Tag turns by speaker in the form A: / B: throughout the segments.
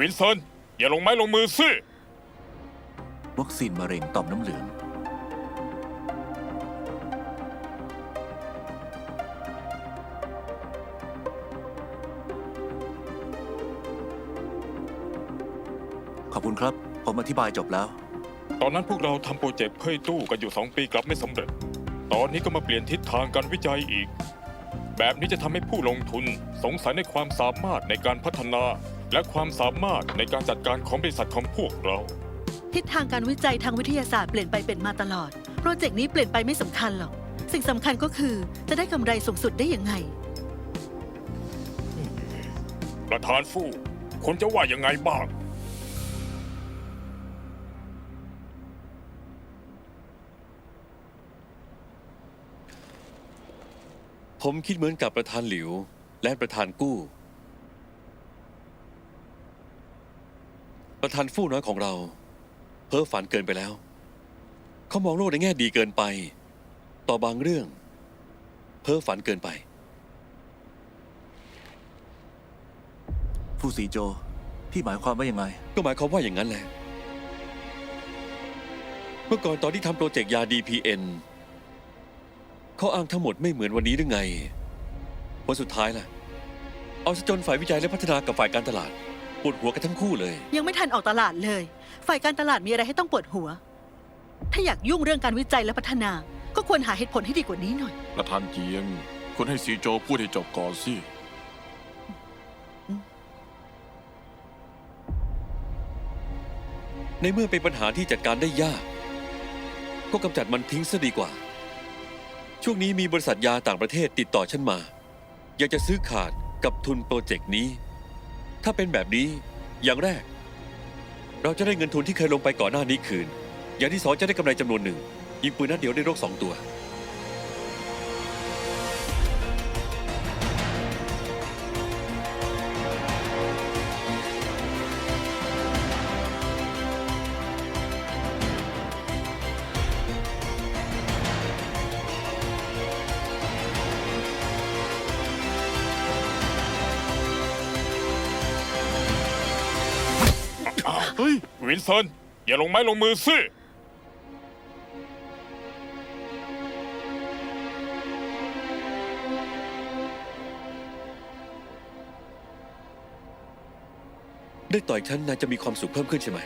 A: วินเซนอย่าลงไม้ลงมือสิ
B: วัคซีนมะเร็งต่อมน้ำเหลือง ขอบคุณครับ ผมอธิบายจบแล้ว
A: ตอนนั้นพวกเราทำโปรเจกต์เพ่ยตู้กันอยู่สองปีกลับไม่สำเร็จ ตอนนี้ก็มาเปลี่ยนทิศทางการวิจัยอีก แบบนี้จะทำให้ผู้ลงทุนสงสัยในความสามารถในการพัฒนา และความสามารถในการจัดการของบริษัทของพวกเรา
C: ทิศทางการวิจัยทางวิทยาศาสตร์เปลี่ยนไปเป็นมาตลอด โปรเจกต์นี้เปลี่ยนไปไม่สำคัญหรอก สิ่งสำคัญก็คือจะได้กำไรสูงสุดได้ยังไง
A: ประธานฟู่คนจะว่ายังไงบ้าง
D: ผมคิดเหมือนกับประธานหลิว และประธานกู้ ประธานฟู่น้อยของเรา เพ้อฝันเกินไปแล้ว เขามองโลกในแง่ดีเกินไป ต่อบางเรื่อง เพ้อฝันเกินไป
B: ฟูสีโจ พี่หมายความว่ายังไง
D: ก็หมายความว่าอย่างนั้นแหละ เมื่อก่อนตอนที่ทำโปรเจกต์ยา DPN เขาอ้างทั้งหมดไม่เหมือนวันนี้หรือไงผลสุดท้ายล่ะ เอาซะจนฝ่ายวิจัยและพัฒนากับฝ่ายการตลาด ปวดหัวกันทั้งคู่เลย
C: ยังไม่ทันออกตลาดเลย ฝ่ายการตลาดมีอะไรให้ต้องปวดหัว ถ้าอยากยุ่งเรื่องการวิจัยและพัฒนา ก็ควรหาเหตุผลให้ดีกว่านี้หน่อย
E: ประธานเจียง คุณให้สีโจพูดให้จบก่อนสิ
D: ในเมื่อเป็นปัญหาที่จัดการได้ยาก ก็กำจัดมันทิ้งซะดีกว่า ช่วงนี้มีบริษัทยาต่างประเทศติดต่อฉันมา อยากจะซื้อขาดกับทุนโปรเจกต์นี้ ถ้าเป็นแบบนี้ อย่างแรก เราจะได้เงินทุนที่เคยลงไปก่อนหน้านี้คืน อย่างที่สองจะได้กำไรจำนวนหนึ่งยิงปืนนัดเดียวได้โรคสองตัว
E: เฮ้ย
A: วินเซนอย่าลงไม้ลงมือสิ
D: ได้ต่อยฉันนายจะมีความสุขเพิ่มขึ้นใช่ไหม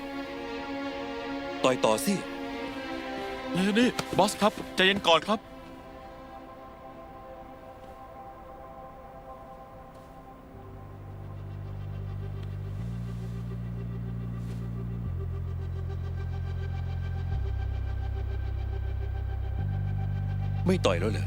D: ต่อยต่อสิ
E: นี่นี่บอสครับใจเย็นก่อนครับ
D: ไม่ต่อยแล้วเหรอ